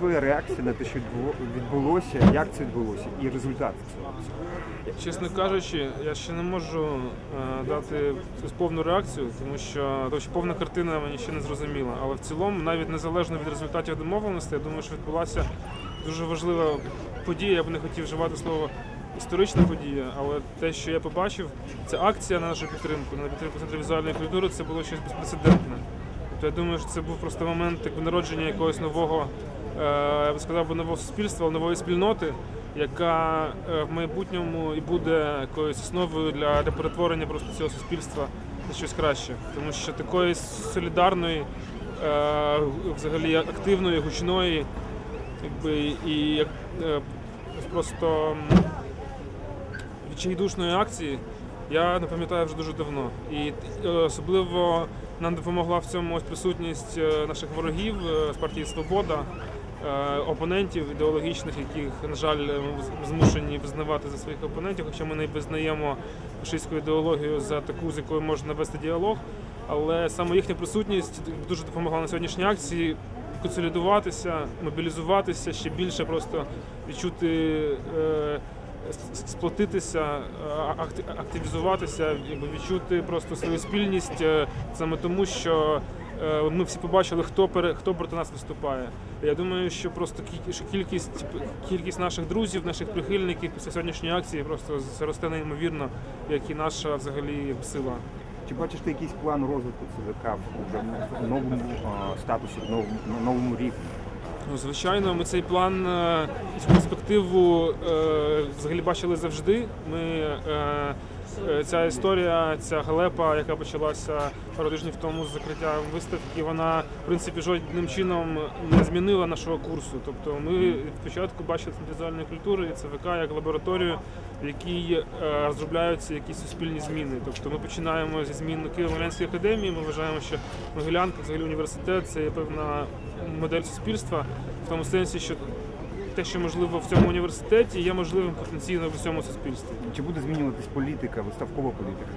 твоя реакція на те, що відбулося, як це відбулося, і результати цього? Чесно кажучи, я ще не можу е, дати якусь повну реакцію, тому що, тому повна картина мені ще не зрозуміла. Але в цілому, навіть незалежно від результатів домовленостей, я думаю, що відбулася дуже важлива подія. Я б не хотів вживати слово історична подія, але те, що я побачив, це акція на нашу підтримку, на підтримку центру візуальної культури, це було щось безпрецедентне. Тобто я думаю, що це був просто момент якби, народження якогось нового, е, я би сказав, нового суспільства, нової спільноти, яка е, в майбутньому і буде якоюсь основою для перетворення просто цього суспільства на щось краще. Тому що такої солідарної, е, взагалі активної, гучної, якби і як, просто відчайдушної акції я не пам'ятаю вже дуже давно. І е, особливо нам допомогла в цьому ось присутність е, наших ворогів е, з партії Свобода, опонентів ідеологічних, яких, на жаль, змушені визнавати за своїх опонентів, хоча ми не визнаємо фашистську ідеологію за таку, з якою можна вести діалог. Але саме їхня присутність дуже допомогла на сьогоднішній акції консолідуватися, мобілізуватися, ще більше просто відчути. Е, сплотитися, е, активізуватися, якби відчути просто свою спільність е, саме тому, що е, ми всі побачили, хто пере, хто проти нас виступає. Я думаю, що просто кількість кількість наших друзів, наших прихильників після сьогоднішньої акції просто зросте неймовірно, як і наша взагалі сила. Чи бачиш ти якийсь план розвитку ЦВК в новому а, статусі, в новому, новому рівні? Ну, звичайно, ми цей план е, цю перспективу е, взагалі бачили завжди. Ми е, ця історія, ця галепа, яка почалася пару тижнів тому з закриттям виставки, вона в принципі жодним чином не змінила нашого курсу. Тобто ми від початку бачили центр візуальної культури і ЦВК як лабораторію, в якій е, розробляються якісь суспільні зміни. Тобто ми починаємо зі змін Києво-Могилянської академії. Ми вважаємо, що Могилянка, взагалі університет, це є певна модель суспільства в тому сенсі, що те, що можливо в цьому університеті, є можливим потенційно в усьому суспільстві. Чи буде змінюватись політика, виставкова політика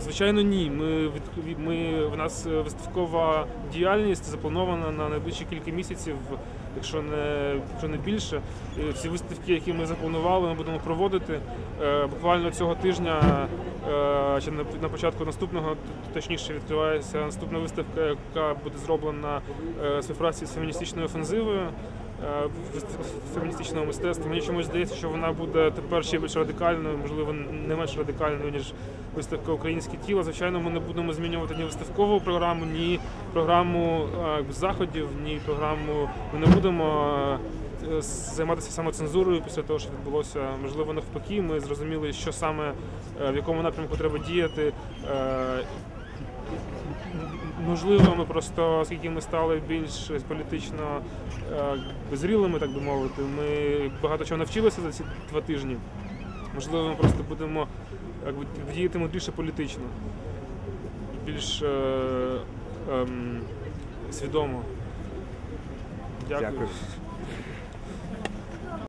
Звичайно, ні. Ми ми в нас е, виставкова діяльність запланована на найближчі кілька місяців, якщо не якщо не більше. Всі виставки, які ми запланували, ми будемо проводити Е, буквально цього тижня. е, Чи на, початку наступного, точніше, відкривається наступна виставка, яка буде зроблена в співпраці з феміністичною офензивою феміністичного мистецтва. Мені чомусь здається, що вона буде тепер ще більш радикальною, можливо, не менш радикальною, ніж виставка Українське тіло. Звичайно, ми не будемо змінювати ні виставкову програму, ні програму е, заходів, ні програму. Ми не будемо. е, Займатися самоцензурою після того, що відбулося, можливо, навпаки, ми зрозуміли, що саме е, в якому напрямку треба діяти. Е, Можливо, ми просто, оскільки ми стали більш політично е, зрілими, так би мовити, ми багато чого навчилися за ці два тижні. Можливо, ми просто будемо якби, діяти більше політично, більш е, ем, свідомо. Дякую. Дякую.